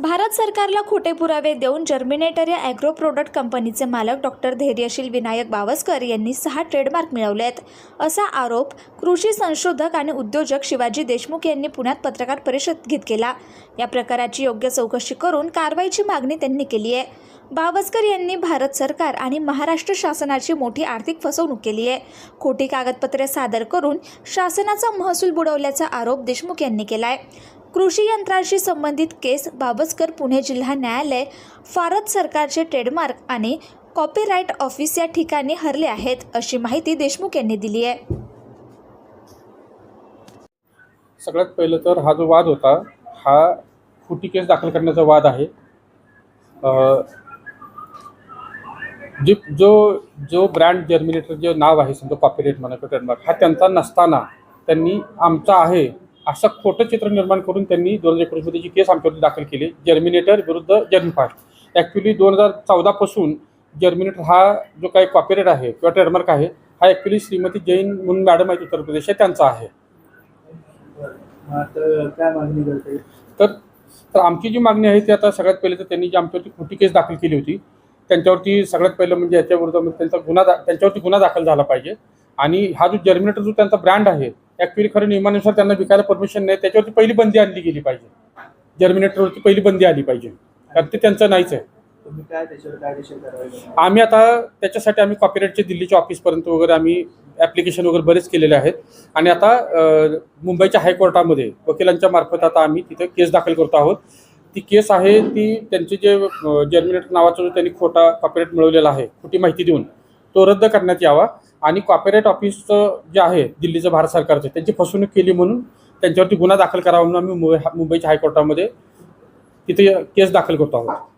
भारत सरकारला खोटे पुरावे देऊन जर्मिनेटर या ॲग्रो प्रोडक्ट कंपनीचे मालक डॉक्टर धैर्यशील विनायक बावस्कर यांनी सहा ट्रेडमार्क मिळवले आहेत. असा आरोप कृषी संशोधक आणि उद्योजक शिवाजी देशमुख यांनी पुण्यात पत्रकार परिषदेत केला. या प्रकाराची योग्य चौकशी करून कारवाईची मागणी त्यांनी केली आहे. बावस्कर यांनी भारत सरकार आणि महाराष्ट्र शासनाची मोठी आर्थिक फसवणूक केली आहे. खोटी कागदपत्रे सादर करून शासनाचा महसूल बुडवल्याचा आरोप देशमुख यांनी केला आहे कृषी यंत्राशी संबंधित केस बाबसकर पुणे जिल्हा न्यायालय भारत सरकारचे ट्रेडमार्क आणि कॉपीराईट ऑफिस या ठिकाणी हरले आहेत अशी माहिती देशमुख यांनी दिली आहे. सगळ्यात पहिलं तर हा जो वाद होता हा खोटी केस दाखल करण्याचा वाद आहे. जी जे जो जो ब्रँड जर्मिनेटर जे नाव आहे समजा कॉपीराईट म्हणा ट्रेडमार्क हा त्यांचा नसताना त्यांनी आमचा आहे असं खोटं चित्र निर्माण करून त्यांनी दोन हजार एकोणीसमध्ये जी केस आमच्यावरती दाखल केली जर्मिनेटर विरुद्ध जर्मिफास्ट ॲक्च्युली दोन हजार चौदापासून जर्मिनेटर हा जो काही कॉपीराईट आहे किंवा ट्रेडमार्क आहे हा ॲक्च्युली श्रीमती जैन म्हणून मॅडम आहेत उत्तर प्रदेश त्यांचा आहे. तर तर तर आमची जी मागणी आहे ती आता सगळ्यात पहिले तर त्यांनी जी आमच्यावरती खोटी केस दाखल केली होती त्यांच्यावरती सगळ्यात पहिलं म्हणजे याच्याविरुद्ध त्यांचा गुन्हा दा त्यांच्यावरती गुन्हा दाखल झाला पाहिजे. आणि हा जो जर्मिनेटर जो त्यांचा ब्रँड आहे ॲक्च्युली खरं नियमानुसार त्यांना विकायला परमिशन नाही. त्याच्यावरती पहिली बंदी आणली गेली पाहिजे. जर्मिनेटरवरती पहिली बंदी आली पाहिजे. कारण ते त्यांचं नाहीच आहे? आम्ही आता त्याच्यासाठी आम्ही कॉपीराईटचे दिल्लीच्या ऑफिसपर्यंत वगैरे आम्ही ॲप्लिकेशन वगैरे बरेच केलेले आहेत. आणि आता मुंबईच्या हायकोर्टामध्ये वकिलांच्या मार्फत आता आम्ही तिथे केस दाखल करतो आहोत. ती केस आहे ती त्यांचे जे जर्मिनेटर नावाचा जो त्यांनी खोटा कॉपीराईट मिळवलेला आहे खोटी माहिती देऊन तो रद्द करण्यात यावा. आणि कॉपीराईट ऑफिसचं जे आहे दिल्लीचं भारत सरकारचं त्यांची फसवणूक केली म्हणून त्यांच्यावरती गुन्हा दाखल करावा म्हणून आम्ही मुंबई मुंबईच्या हायकोर्टामध्ये तिथे केस दाखल करतो आहोत.